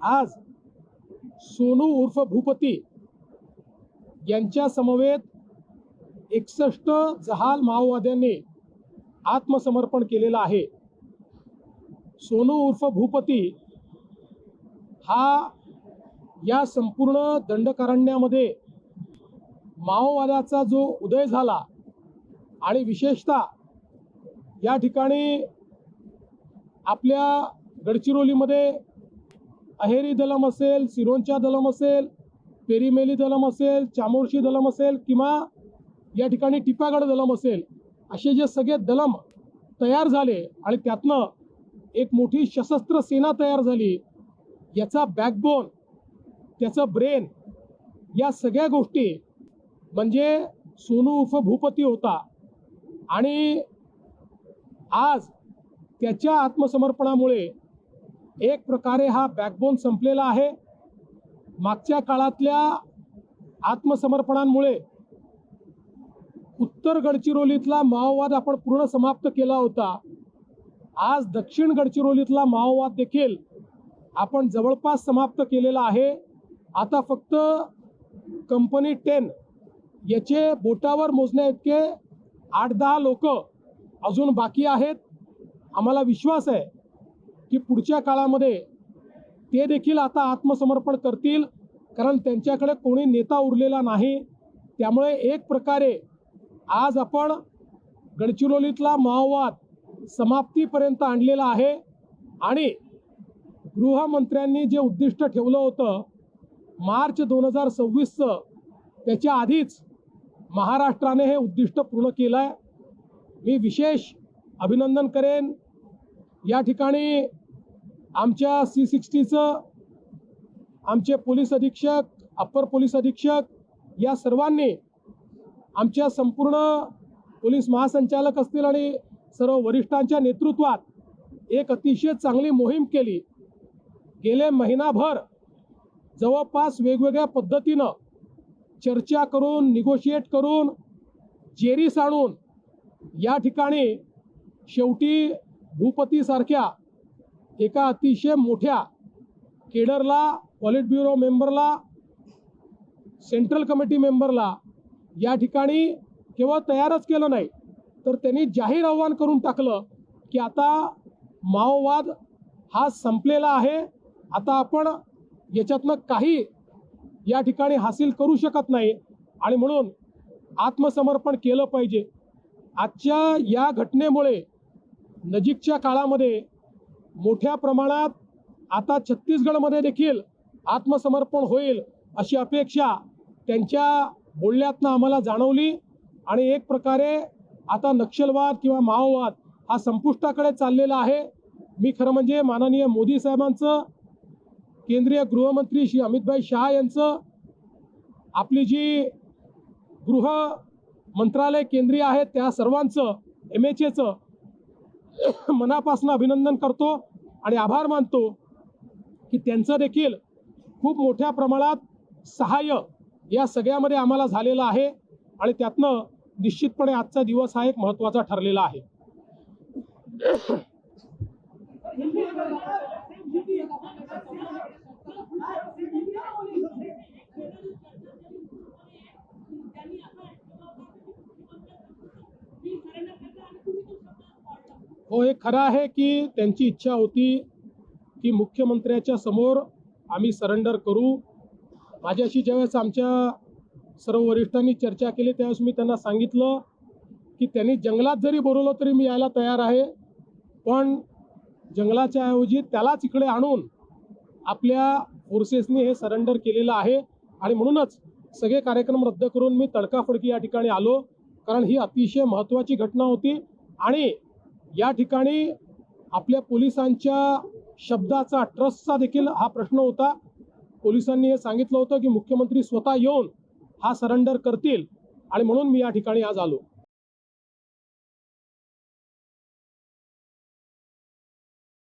आज सोनू उर्फ भूपती यांच्या समवेत एकसष्ट जहाल माओवाद्यांनी आत्मसमर्पण केलेलं आहे. सोनू उर्फ भूपती हा या संपूर्ण दंडकारण्यामध्ये माओवादाचा जो उदय झाला आणि विशेषतः या ठिकाणी आपल्या गडचिरोलीमध्ये अहेरी दलम असेल सिरोंचा दलम असेल पेरीमेली दलम असेल चामोर्शी दलम असेल किंवा या ठिकाणी टिपागड दलम असेल असे जे सगळे दलम तयार झाले आणि त्यातनं एक मोठी सशस्त्र सेना तयार झाली याचा बॅकबोन त्याचं ब्रेन या सगळ्या गोष्टी म्हणजे सोनू उर्फ भूपती होता. आणि आज त्याच्या आत्मसमर्पणामुळे एक प्रकारे हा बॅकबोन संपलेला आहे. मागच्या काळातल्या आत्मसमर्पणांमुळे उत्तर गडचिरोलीतला माओवाद आपण पूर्ण समाप्त केला होता. आज दक्षिण गडचिरोलीतला माओवाद देखील आपण जवळपास समाप्त केलेला आहे. आता फक्त कंपनी टेन याचे बोटावर मोजण्या इतके आठ दहा लोक अजून बाकी आहेत. आम्हाला विश्वास आहे की पुढच्या काळामध्ये ते देखील आता आत्मसमर्पण करतील कारण त्यांच्याकडे कोणी नेता उरलेला नाही. त्यामुळे एक प्रकारे आज आपण गडचिरोलीतला माओवाद समाप्तीपर्यंत आणलेला आहे आणि गृहमंत्र्यांनी जे उद्दिष्ट ठेवलं होतं मार्च दोन हजार सव्वीसचं त्याच्या आधीच महाराष्ट्राने हे उद्दिष्ट पूर्ण केलं आहे मी विशेष अभिनंदन करेन. या ठिकाणी आमच्या सी सिक्स्टीचं आमचे पोलीस अधीक्षक अप्पर पोलीस अधीक्षक या सर्वांनी आमच्या संपूर्ण पोलीस महासंचालक असतील आणि सर्व वरिष्ठांच्या नेतृत्वात एक अतिशय चांगली मोहीम केली. गेले महिनाभर जवळपास वेगवेगळ्या पद्धतीनं चर्चा करून निगोशिएट करून जेरीस आणून या ठिकाणी शेवटी भूपतीसारख्या एका अतिशय मोठ्या केडरला पॉलिट ब्युरो मेंबरला सेंट्रल कमिटी मेंबरला या ठिकाणी केवळ तयारच केलं नाही तर त्यांनी जाहीर आव्हान करून टाकलं की आता माओवाद हा संपलेला आहे. आता आपण याच्यातनं काही या ठिकाणी हासिल करू शकत नाही आणि म्हणून आत्मसमर्पण केलं पाहिजे. आजच्या या घटनेमुळे नजीकच्या काळामध्ये मोठ्या प्रमाणात आता छत्तीसगडमध्ये देखील आत्मसमर्पण होईल अशी अपेक्षा त्यांच्या बोलण्यातनं आम्हाला जाणवली. आणि एक प्रकारे आता नक्षलवाद किंवा माओवाद हा संपुष्टाकडे चाललेला आहे. मी खरं म्हणजे माननीय मोदी साहेबांचं केंद्रीय गृहमंत्री श्री अमितभाई शहा यांचं आपली जी गृह मंत्रालय केंद्रीय आहे त्या सर्वांचं एम एच एचं मनापासून अभिनंदन करतो. आणि आभार मानतो की त्यांचं देखील खूप मोठ्या प्रमाणात सहाय्य या सगळ्यामध्ये आम्हाला झालेलं आहे आणि त्यातनं निश्चितपणे आजचा दिवस हा एक महत्त्वाचा ठरलेला आहे. हो हे खरं आहे की त्यांची इच्छा होती की मुख्यमंत्र्याच्या समोर आम्ही सरेंडर करू. माझ्याशी ज्यावेळेस आमच्या सर्व वरिष्ठांनी चर्चा केली त्यावेळेस मी त्यांना सांगितलं की त्यांनी जंगलात जरी बोलवलं तरी मी यायला तयार आहे पण जंगलाच्या ऐवजी त्यालाच इकडे आणून आपल्या फोर्सेसनी हे सरेंडर केलेलं आहे. आणि म्हणूनच सगळे कार्यक्रम रद्द करून मी तडकाफडकी या ठिकाणी आलो कारण ही अतिशय महत्त्वाची घटना होती. आणि या ठिकाणी आपल्या पोलिसांच्या शब्दाचा ट्रस्टचा देखील हा प्रश्न होता. पोलिसांनी हे सांगितलं होतं की मुख्यमंत्री स्वतः येऊन हा सरेंडर करतील आणि म्हणून मी या ठिकाणी आज आलो.